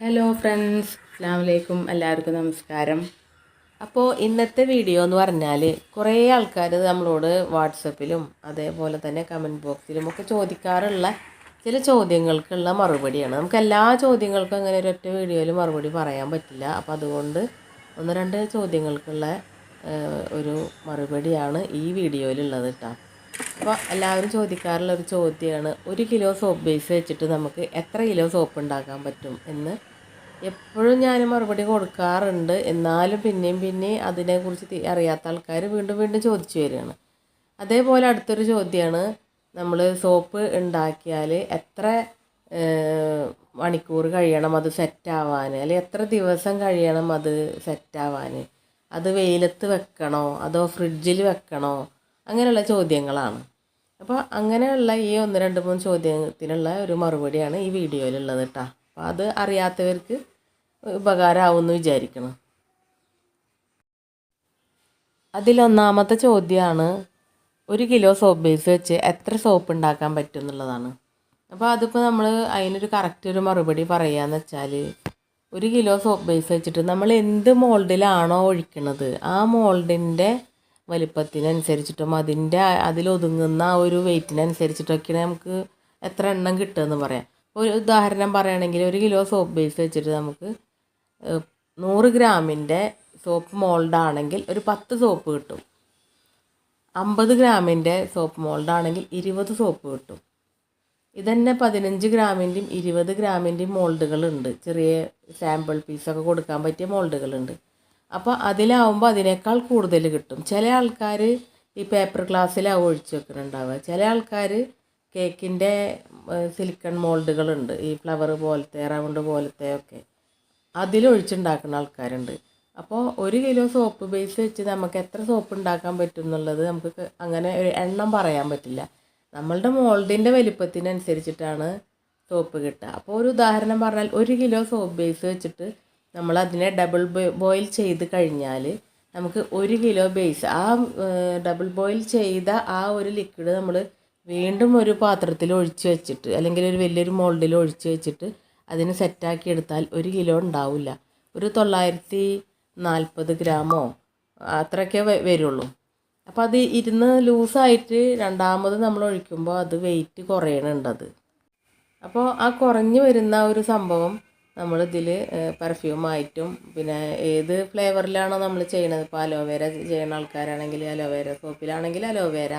Hello friends അസ്സാം വലൈക്കും എല്ലാവർക്കും നമസ്കാരം. അപ്പോൾ ഇന്നത്തെ വീഡിയോ എന്ന് പറഞ്ഞാൽ കുറേ ആൾക്കാർ നമ്മളോട് വാട്സപ്പിലും അതേപോലെ തന്നെ കമന്റ് ബോക്സിലും ഒക്കെ ചോദിക്കാറുള്ള ചില ചോദ്യങ്ങൾക്കുള്ള മറുപടിയാണ്. നമുക്ക് എല്ലാ ചോദ്യങ്ങൾക്കും അങ്ങനെ ഒരൊറ്റ വീഡിയോയിൽ മറുപടി പറയാൻ പറ്റില്ല. അപ്പോൾ അതുകൊണ്ട് ഒന്ന് രണ്ട് ചോദ്യങ്ങൾക്കുള്ള ഒരു മറുപടിയാണ് ഈ വീഡിയോയിലുള്ളത് കേട്ടോ അപ്പോൾ എല്ലാവരും ചോദിക്കാറുള്ള ഒരു ചോദ്യമാണ് ഒരു കിലോ സോപ്പ് ബേസ് വെച്ചിട്ട് നമുക്ക് എത്ര കിലോ സോപ്പ് ഉണ്ടാക്കാൻ പറ്റും എന്ന്. എപ്പോഴും ഞാൻ മറുപടി കൊടുക്കാറുണ്ട്. എന്നാലും പിന്നെയും പിന്നെയും അതിനെക്കുറിച്ച് അറിയാത്ത ആൾക്കാർ വീണ്ടും വീണ്ടും ചോദിച്ചു വരികയാണ്. അതേപോലെ അടുത്തൊരു ചോദ്യമാണ് നമ്മൾ സോപ്പ് ഉണ്ടാക്കിയാൽ എത്ര മണിക്കൂർ കഴിയണം അത് സെറ്റാവാൻ അല്ലെങ്കിൽ എത്ര ദിവസം കഴിയണം അത് സെറ്റാവാൻ അത് വെയിലത്ത് വെക്കണോ? അതോ ഫ്രിഡ്ജിൽ വെക്കണോ? അങ്ങനെയുള്ള ചോദ്യങ്ങളാണ്. അപ്പോൾ അങ്ങനെയുള്ള ഈ ഒന്ന് രണ്ട് മൂന്ന് ചോദ്യത്തിനുള്ള ഒരു മറുപടിയാണ് ഈ വീഡിയോയിലുള്ളത് കേട്ടോ അപ്പോൾ അത് അറിയാത്തവർക്ക് ഉപകാരമാവുമെന്ന് വിചാരിക്കണം അതിലൊന്നാമത്തെ ചോദ്യമാണ് ഒരു കിലോ സോപ്പ് ബേസ് വെച്ച് എത്ര സോപ്പ് ഉണ്ടാക്കാൻ പറ്റും എന്നുള്ളതാണ് അപ്പോൾ അതിപ്പോൾ നമ്മൾ അതിനൊരു കറക്റ്റ് ഒരു മറുപടി പറയുകയെന്ന് വെച്ചാൽ ഒരു കിലോ സോപ്പ് ബേസ് വെച്ചിട്ട് നമ്മൾ എന്ത് മോൾഡിലാണോ ഒഴിക്കുന്നത് ആ മോൾഡിന്റെ വലിപ്പത്തിനനുസരിച്ചിട്ടും അതിന്റെ അതിലൊതുങ്ങുന്ന ആ ഒരു വെയ്റ്റിനനുസരിച്ചിട്ടൊക്കെയാണ് നമുക്ക് എത്ര എണ്ണം കിട്ടുമെന്ന് പറയാം. ഒരു ഉദാഹരണം പറയുകയാണെങ്കിൽ ഒരു കിലോ സോപ്പ് ബേസ് വെച്ചിട്ട് നമുക്ക് നൂറ് ഗ്രാമിന്റെ സോപ്പ് മോൾഡ് ആണെങ്കിൽ ഒരു പത്ത് സോപ്പ് കിട്ടും. അമ്പത് ഗ്രാമിന്റെ സോപ്പ് മോൾഡ് ആണെങ്കിൽ ഇരുപത് സോപ്പ് കിട്ടും. ഇതന്നെ പതിനഞ്ച് ഗ്രാമിന്റെയും ഇരുപത് ഗ്രാമിന്റെയും മോൾഡുകളുണ്ട്. ചെറിയ സാമ്പിൾ പീസൊക്കെ കൊടുക്കാൻ പറ്റിയ മോൾഡുകളുണ്ട്. അപ്പോൾ അതിലാവുമ്പോൾ അതിനേക്കാൾ കൂടുതൽ കിട്ടും. ചില ആൾക്കാർ ഈ പേപ്പർ ഗ്ലാസ്സിലാവും ഒഴിച്ച് വെക്കുന്നുണ്ടാവുക ചില ആൾക്കാർ കേക്കിന്റെ സിലിക്കൺ മോൾഡുകളുണ്ട് ഈ ഫ്ലവർ പോലത്തെ റൗണ്ട് പോലത്തെ ഒക്കെ. അതിലൊഴിച്ചുണ്ടാക്കുന്ന ആൾക്കാരുണ്ട്. അപ്പോൾ ഒരു കിലോ സോപ്പ് ബേസ് വെച്ച് നമുക്ക് എത്ര സോപ്പ് ഉണ്ടാക്കാൻ പറ്റും എന്നുള്ളത് നമുക്ക് അങ്ങനെ ഒരു എണ്ണം പറയാൻ പറ്റില്ല. നമ്മളുടെ മോൾഡിന്റെ വലിപ്പത്തിനനുസരിച്ചിട്ടാണ് സോപ്പ് കിട്ടുക. അപ്പോൾ ഒരു ഉദാഹരണം പറഞ്ഞാൽ ഒരു കിലോ സോപ്പ് ബേസ് വെച്ചിട്ട് നമ്മൾ അതിനെ ഡബിൾ ബോയിൽ ചെയ്ത് കഴിഞ്ഞാൽ നമുക്ക് ഒരു കിലോ ബേസ് ആ ഡബിൾ ബോയിൽ ചെയ്ത ആ ഒരു ലിക്വിഡ് നമ്മൾ വീണ്ടും ഒരു പാത്രത്തിൽ ഒഴിച്ച് വെച്ചിട്ട് അല്ലെങ്കിൽ ഒരു വലിയൊരു മോൾഡിൽ ഒഴിച്ച് വെച്ചിട്ട് അതിന് സെറ്റാക്കി എടുത്താൽ ഒരു കിലോ ഉണ്ടാവില്ല. ഒരു തൊള്ളായിരത്തി നാൽപ്പത് ഗ്രാമോ അത്രയൊക്കെ വരുള്ളൂ. അപ്പോൾ അത് ഇരുന്ന് ലൂസായിട്ട് രണ്ടാമത് നമ്മൾ ഒഴിക്കുമ്പോൾ അത് വെയിറ്റ് കുറയണുണ്ടത് അപ്പോൾ ആ കുറഞ്ഞു വരുന്ന ഒരു സംഭവം നമ്മളിതിൽ പെർഫ്യൂമായിട്ടും പിന്നെ ഏത് ഫ്ലേവറിലാണോ നമ്മൾ ചെയ്യണത്? ഇപ്പോൾ അലോവേര ചെയ്യുന്ന ആൾക്കാരാണെങ്കിൽ അലോവേര സോപ്പിലാണെങ്കിൽ അലോവേര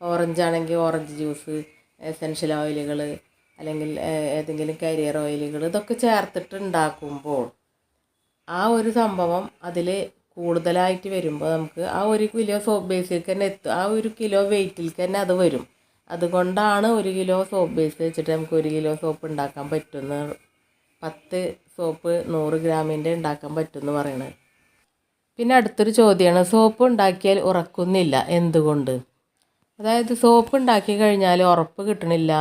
ഓറഞ്ച് ആണെങ്കിൽ ഓറഞ്ച് ജ്യൂസ് എസെൻഷ്യൽ ഓയിലുകൾ അല്ലെങ്കിൽ ഏതെങ്കിലും കരിയർ ഓയിലുകൾ ഇതൊക്കെ ചേർത്തിട്ട് ഉണ്ടാക്കുമ്പോൾ ആ ഒരു സംഭവം അതിൽ കൂടുതലായിട്ട് വരുമ്പോൾ നമുക്ക് ആ ഒരു കിലോ സോപ്പ് ബേസിലേക്ക് തന്നെ എത്തും ആ ഒരു കിലോ വെയിറ്റിലേക്ക് തന്നെ അത് വരും. അതുകൊണ്ടാണ് ഒരു കിലോ സോപ്പ് ബേസ് വെച്ചിട്ട് നമുക്ക് ഒരു കിലോ സോപ്പ് ഉണ്ടാക്കാൻ പറ്റുന്ന പത്ത് സോപ്പ് നൂറ് ഗ്രാമിന്റെ ഉണ്ടാക്കാൻ പറ്റുമെന്ന് പറയണത്. പിന്നെ അടുത്തൊരു ചോദ്യമാണ് സോപ്പ് ഉണ്ടാക്കിയാൽ ഉറക്കുന്നില്ല എന്തുകൊണ്ട്? അതായത് സോപ്പ് ഉണ്ടാക്കി കഴിഞ്ഞാൽ ഉറപ്പ് കിട്ടണില്ല.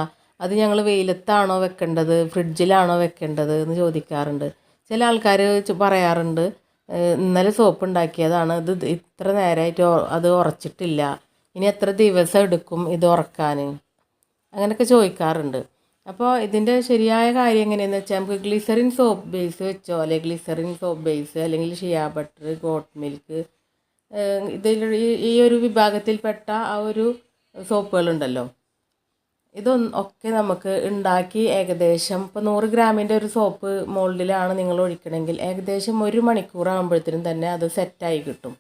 അത് ഞങ്ങൾ വെയിലത്താണോ വെക്കേണ്ടത് ഫ്രിഡ്ജിലാണോ വെക്കേണ്ടത് എന്ന് ചോദിക്കാറുണ്ട്. ചില ആൾക്കാർ പറയാറുണ്ട് ഇന്നലെ സോപ്പ് ഉണ്ടാക്കിയതാണ് ഇത് ഇത് ഇത്ര നേരമായിട്ട് അത് ഉറച്ചിട്ടില്ല. ഇനി എത്ര ദിവസം എടുക്കും ഇത് ഉറക്കാൻ? അങ്ങനെയൊക്കെ ചോദിക്കാറുണ്ട്. അപ്പോൾ ഇതിന്റെ ശരിയായ കാര്യം എങ്ങനെയെന്ന് വെച്ചാൽ നമുക്ക് ഗ്ലിസറിൻ സോപ്പ് ബേസ് വെച്ചോ അല്ലെങ്കിൽ ഗ്ലിസറിൻ സോപ്പ് ബേസ് അല്ലെങ്കിൽ ഷിയാ ബട്ടർ ഗോട്ട് മിൽക്ക് ഇതിൽ ഈ- ഒരു വിഭാഗത്തിൽപ്പെട്ട ആ ഒരു സോപ്പുകളുണ്ടല്ലോ. ഇതൊന്ന് ഒക്കെ നമുക്ക് ഉണ്ടാക്കി ഏകദേശം ഇപ്പോൾ നൂറ് ഗ്രാമിന്റെ ഒരു സോപ്പ് മോൾഡിലാണ് നിങ്ങൾ ഒഴിക്കണമെങ്കിൽ ഏകദേശം ഒരു മണിക്കൂർ ആകുമ്പോഴത്തേനും തന്നെ അത് സെറ്റായി കിട്ടും.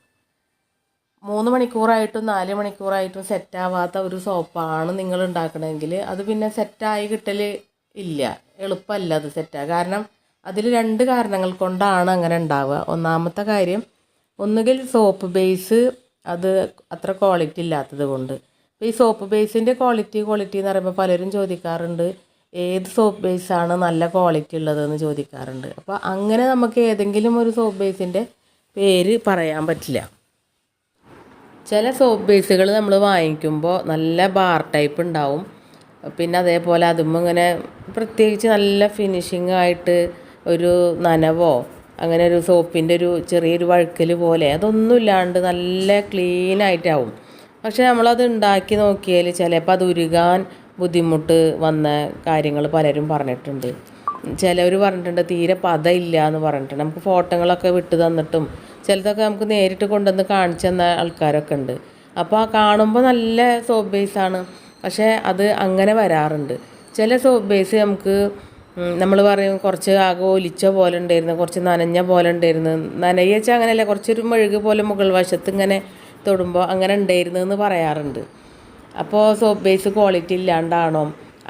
മൂന്ന് മണിക്കൂറായിട്ടും നാല് മണിക്കൂറായിട്ടും സെറ്റാവാത്ത ഒരു സോപ്പാണ് നിങ്ങൾ ഉണ്ടാക്കണമെങ്കിൽ. അത് പിന്നെ സെറ്റായി കിട്ടൽ ഇല്ല. എളുപ്പമല്ല അത് സെറ്റാ കാരണം അതിൽ രണ്ട് കാരണങ്ങൾ കൊണ്ടാണ് അങ്ങനെ ഉണ്ടാവുക. ഒന്നാമത്തെ കാര്യം ഒന്നുകിൽ സോപ്പ് ബേസ് അത് അത്ര ക്വാളിറ്റി ഇല്ലാത്തത് കൊണ്ട്. ഇപ്പോൾ ഈ സോപ്പ് ബേസിന്റെ ക്വാളിറ്റി ക്വാളിറ്റി എന്ന് പറയുമ്പോൾ പലരും ചോദിക്കാറുണ്ട് ഏത് സോപ്പ് ബേസാണ് നല്ല ക്വാളിറ്റി ഉള്ളതെന്ന് ചോദിക്കാറുണ്ട്. അപ്പോൾ അങ്ങനെ നമുക്ക് ഏതെങ്കിലും ഒരു സോപ്പ് ബേസിന്റെ പേര് പറയാൻ പറ്റില്ല. ചില സോപ്പ് ബേസുകൾ നമ്മൾ വാങ്ങിക്കുമ്പോൾ നല്ല ബാർ ടൈപ്പ് ഉണ്ടാവും പിന്നെ അതേപോലെ അതും ഇങ്ങനെ പ്രത്യേകിച്ച് നല്ല ഫിനിഷിംഗ് ആയിട്ട് ഒരു നനവോ അങ്ങനെ ഒരു സോപ്പിന്റെ ഒരു ചെറിയൊരു വഴുക്കൽ പോലെ അതൊന്നും ഇല്ലാണ്ട് നല്ല ക്ലീൻ ആയിട്ടാവും. പക്ഷേ നമ്മളത് ഉണ്ടാക്കി നോക്കിയാൽ ചിലപ്പോൾ അത് ഉരുകാൻ ബുദ്ധിമുട്ട് വന്ന കാര്യങ്ങൾ പലരും പറഞ്ഞിട്ടുണ്ട്. ചിലവർ പറഞ്ഞിട്ടുണ്ട് തീരെ പതയില്ല എന്ന് പറഞ്ഞിട്ടുണ്ട്. നമുക്ക് ഫോട്ടോകളൊക്കെ വിട്ട് തന്നിട്ടും ചിലതൊക്കെ നമുക്ക് നേരിട്ട് കൊണ്ടുവന്ന് കാണിച്ചു തന്ന ആൾക്കാരൊക്കെ ഉണ്ട്. അപ്പോൾ ആ കാണുമ്പോൾ നല്ല സോപ്പ് ബേസാണ് പക്ഷേ അത് അങ്ങനെ വരാറുണ്ട്. ചില സോപ്പ് ബേസ് നമുക്ക് നമ്മൾ പറയും കുറച്ച് ആകെ ഒലിച്ച പോലെ ഉണ്ടായിരുന്നു കുറച്ച് നനഞ്ഞ പോലെ ഉണ്ടായിരുന്നു. നനയ വെച്ചാൽ അങ്ങനെയല്ല കുറച്ചൊരു മെഴുക് പോലെ മുകൾ വശത്ത് ഇങ്ങനെ തൊടുമ്പോൾ അങ്ങനെ ഉണ്ടായിരുന്നു എന്ന് പറയാറുണ്ട്. അപ്പോൾ സോപ്പ് ബേസ് ക്വാളിറ്റി ഇല്ലാണ്ടാണോ?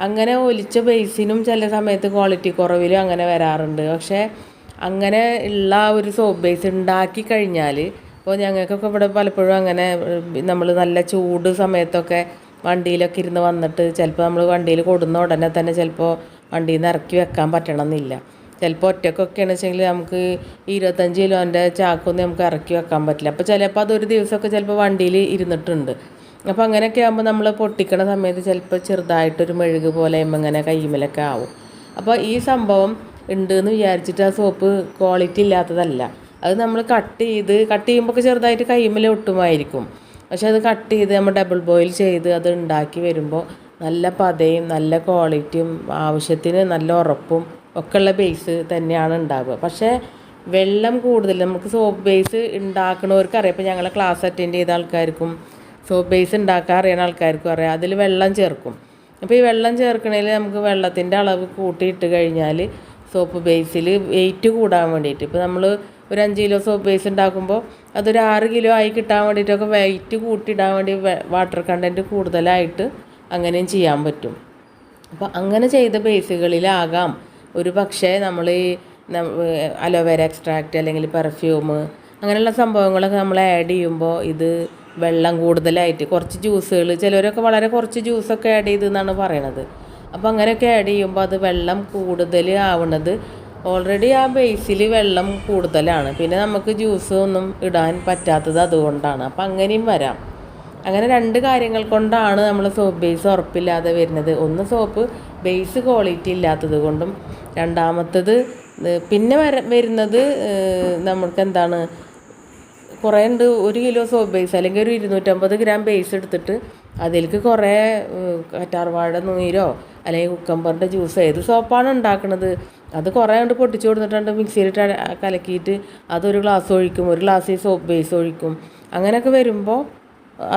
അങ്ങനെ ഒലിച്ച ബേസിനും ചില സമയത്ത് ക്വാളിറ്റി കുറവിലും അങ്ങനെ വരാറുണ്ട്. പക്ഷേ അങ്ങനെ ഉള്ള ഒരു സോപ്പ് ബേസ് ഉണ്ടാക്കി കഴിഞ്ഞാൽ ഇപ്പോൾ ഞങ്ങൾക്കൊക്കെ ഇവിടെ പലപ്പോഴും അങ്ങനെ നമ്മൾ നല്ല ചൂട് സമയത്തൊക്കെ വണ്ടിയിലൊക്കെ ഇരുന്ന് വന്നിട്ട് ചിലപ്പോൾ നമ്മൾ വണ്ടിയിൽ കൊടുന്ന ഉടനെ തന്നെ ചിലപ്പോൾ വണ്ടിയിൽ നിന്ന് ഇറക്കി വെക്കാൻ പറ്റണമെന്നില്ല. ചിലപ്പോൾ ഒറ്റക്കൊക്കെയാണെന്ന് വെച്ചെങ്കിൽ നമുക്ക് ഇരുപത്തഞ്ച് കിലോന്റെ ചാക്കൊന്നും നമുക്ക് ഇറക്കി വെക്കാൻ പറ്റില്ല. അപ്പോൾ ചിലപ്പോൾ അതൊരു ദിവസമൊക്കെ ചിലപ്പോൾ വണ്ടിയിൽ ഇരുന്നിട്ടുണ്ട്. അപ്പോൾ അങ്ങനെയൊക്കെ ആകുമ്പോൾ നമ്മൾ പൊട്ടിക്കണ സമയത്ത് ചിലപ്പോൾ ചെറുതായിട്ടൊരു മെഴുക് പോലെ ഇങ്ങനെ കയ്യുമ്മലൊക്കെ ആവും. അപ്പോൾ ഈ സംഭവം ഉണ്ട് എന്ന് വിചാരിച്ചിട്ട് ആ സോപ്പ് ക്വാളിറ്റി ഇല്ലാത്തതല്ല. അത് നമ്മൾ കട്ട് ചെയ്ത് കട്ട് ചെയ്യുമ്പോൾ ചെറുതായിട്ട് കയ്യുമ്മൽ ഒട്ടുമായിരിക്കും. പക്ഷെ അത് കട്ട് ചെയ്ത് നമ്മൾ ഡബിൾ ബോയിൽ ചെയ്ത് അത് ഉണ്ടാക്കി വരുമ്പോൾ നല്ല പതയും നല്ല ക്വാളിറ്റിയും ആവശ്യത്തിന് നല്ല ഉറപ്പും ഒക്കെ ഉള്ള ബേസ് തന്നെയാണ് ഉണ്ടാവുക. പക്ഷേ വെള്ളം കൂടുതൽ നമുക്ക് സോപ്പ് ബേസ് ഉണ്ടാക്കണവർക്ക് അറിയാം. ഇപ്പോൾ ഞങ്ങളെ ക്ലാസ് അറ്റൻഡ് ചെയ്ത ആൾക്കാർക്കും സോപ്പ് ബേസ് ഉണ്ടാക്കാൻ അറിയുന്ന ആൾക്കാർക്കും അറിയാം. അതിൽ വെള്ളം ചേർക്കും. അപ്പോൾ ഈ വെള്ളം ചേർക്കണതിൽ നമുക്ക് വെള്ളത്തിന്റെ അളവ് കൂട്ടിയിട്ട് കഴിഞ്ഞാൽ സോപ്പ് ബേസിൽ വെയിറ്റ് കൂടാൻ വേണ്ടിയിട്ട്. ഇപ്പോൾ നമ്മൾ ഒരു അഞ്ച് കിലോ സോപ്പ് ബേസ് ഉണ്ടാക്കുമ്പോൾ അതൊരു ആറ് കിലോ ആയി കിട്ടാൻ വേണ്ടിയിട്ടൊക്കെ വെയിറ്റ് കൂട്ടിയിടാൻ വേണ്ടി വാട്ടർ കണ്ടന്റ് കൂടുതലായിട്ട് അങ്ങനെയും ചെയ്യാൻ പറ്റും. അപ്പോൾ അങ്ങനെ ചെയ്ത ബേസുകളിലാകാം ഒരു പക്ഷേ നമ്മൾ ഈ അലോവേര എക്സ്ട്രാക്റ്റ് അല്ലെങ്കിൽ പെർഫ്യൂം അങ്ങനെയുള്ള സംഭവങ്ങളൊക്കെ നമ്മൾ ആഡ് ചെയ്യുമ്പോൾ ഇത് വെള്ളം കൂടുതലായിട്ട് കുറച്ച് ജ്യൂസുകൾ ചിലവരൊക്കെ വളരെ കുറച്ച് ജ്യൂസൊക്കെ ആഡ് ചെയ്തെന്നാണ് പറയണത്. അപ്പോൾ അങ്ങനെയൊക്കെ ആഡ് ചെയ്യുമ്പോൾ അത് വെള്ളം കൂടുതൽ ആവുന്നത് ഓൾറെഡി ആ ബേസിൽ വെള്ളം കൂടുതലാണ്. പിന്നെ നമുക്ക് ജ്യൂസ് ഒന്നും ഇടാൻ പറ്റാത്തത് അതുകൊണ്ടാണ്. അപ്പോൾ അങ്ങനെയും വരാം. അങ്ങനെ രണ്ട് കാര്യങ്ങൾ കൊണ്ടാണ് നമ്മൾ സോപ്പ് ബേസ് ഉറപ്പില്ലാതെ വരുന്നത്. ഒന്ന് സോപ്പ് ബേസ് ക്വാളിറ്റി ഇല്ലാത്തത് കൊണ്ടും രണ്ടാമത്തത് പിന്നെ വര വരുന്നത് നമുക്ക് എന്താണ് കുറേ ഉണ്ട് ഒരു കിലോ സോപ്പ് ബേസ് അല്ലെങ്കിൽ ഒരു ഇരുന്നൂറ്റമ്പത് ഗ്രാം ബേസ് എടുത്തിട്ട് അതിലേക്ക് കുറേ കറ്റാർവാഴ നീരോ അല്ലെങ്കിൽ കുക്കമ്പറിന്റെ ജ്യൂസ് ഏത് സോപ്പാണ് ഉണ്ടാക്കുന്നത് അത് കുറേ കൊണ്ട് പൊട്ടിച്ചു കൊടുത്തിട്ടുണ്ട് മിക്സിയിലിട്ട് കലക്കിയിട്ട് അതൊരു ഗ്ലാസ് ഒഴിക്കും. ഒരു ഗ്ലാസ് സോപ്പ് ബേസ് ഒഴിക്കും. അങ്ങനെയൊക്കെ വരുമ്പോൾ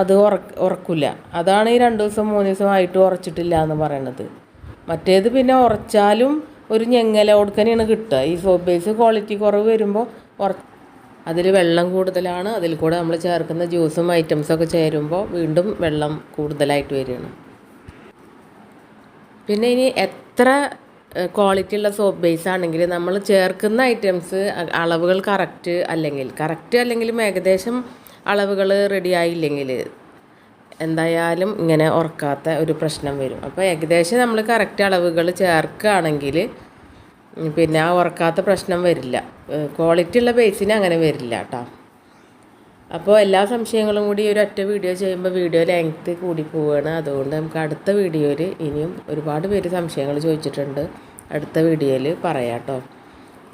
അത് ഉറ ഉറക്കില്ല. അതാണ് ഈ രണ്ട് ദിവസം മൂന്ന് ദിവസം ആയിട്ട് ഉറച്ചിട്ടില്ല എന്ന് പറയണത്. മറ്റേത് പിന്നെ ഉറച്ചാലും ഒരു ഞെങ്ങല കൊടുക്കനെയാണ് കിട്ടുക. ഈ സോപ്പ് ബേസ് ക്വാളിറ്റി കുറവ് വരുമ്പോൾ ഉറ അതിൽ വെള്ളം കൂടുതലാണ്. അതിൽ കൂടെ നമ്മൾ ചേർക്കുന്ന ജ്യൂസും ഐറ്റംസൊക്കെ ചേരുമ്പോൾ വീണ്ടും വെള്ളം കൂടുതലായിട്ട് വരികയാണ്. പിന്നെ ഇനി എത്ര ക്വാളിറ്റി ഉള്ള സോപ്പ് ബേസ് ആണെങ്കിൽ നമ്മൾ ചേർക്കുന്ന ഐറ്റംസ് അളവുകൾ കറക്റ്റ് അല്ലെങ്കിൽ കറക്റ്റ് അല്ലെങ്കിലും ഏകദേശം അളവുകൾ റെഡി ആയില്ലെങ്കിൽ എന്തായാലും ഇങ്ങനെ ഉറക്കാത്ത ഒരു പ്രശ്നം വരും. അപ്പോൾ ഏകദേശം നമ്മൾ കറക്റ്റ് അളവുകൾ ചേർക്കുകയാണെങ്കിൽ പിന്നെ ആ ഉറക്കാത്ത പ്രശ്നം വരില്ല. ക്വാളിറ്റി ഉള്ള ബേസിന് അങ്ങനെ വരില്ല കേട്ടോ. അപ്പോൾ എല്ലാ സംശയങ്ങളും കൂടി ഒരു ഒറ്റ വീഡിയോ ചെയ്യുമ്പോൾ വീഡിയോ ലെങ്ത്ത് കൂടി പോവുകയാണ് അതുകൊണ്ട് നമുക്ക് അടുത്ത വീഡിയോയിൽ ഇനിയും ഒരുപാട് പേര് സംശയങ്ങൾ ചോദിച്ചിട്ടുണ്ട്. അടുത്ത വീഡിയോയിൽ പറയാം കേട്ടോ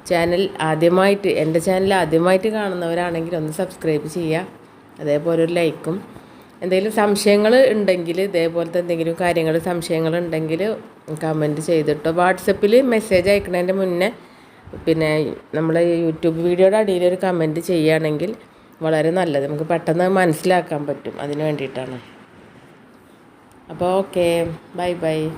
ചാനൽ ആദ്യമായിട്ട് എന്റെ ചാനൽ ആദ്യമായിട്ട് കാണുന്നവരാണെങ്കിൽ ഒന്ന് സബ്സ്ക്രൈബ് ചെയ്യുക അതേപോലെ ഒരു ലൈക്കും എന്തെങ്കിലും സംശയങ്ങൾ ഉണ്ടെങ്കിൽ ഇതേപോലത്തെ എന്തെങ്കിലും കാര്യങ്ങൾ സംശയങ്ങൾ ഉണ്ടെങ്കിൽ കമന്റ് ചെയ്തിട്ടോ. വാട്സപ്പിൽ മെസ്സേജ് അയക്കുന്നതിന്റെ മുന്നേ പിന്നെ നമ്മൾ യൂട്യൂബ് വീഡിയോയുടെ അടിയിൽ ഒരു കമന്റ് ചെയ്യുകയാണെങ്കിൽ വളരെ നല്ലത്. നമുക്ക് പെട്ടെന്ന് മനസ്സിലാക്കാൻ പറ്റും. അതിന് വേണ്ടിയിട്ടാണ്. അപ്പോൾ ഓക്കെ. Bye bye.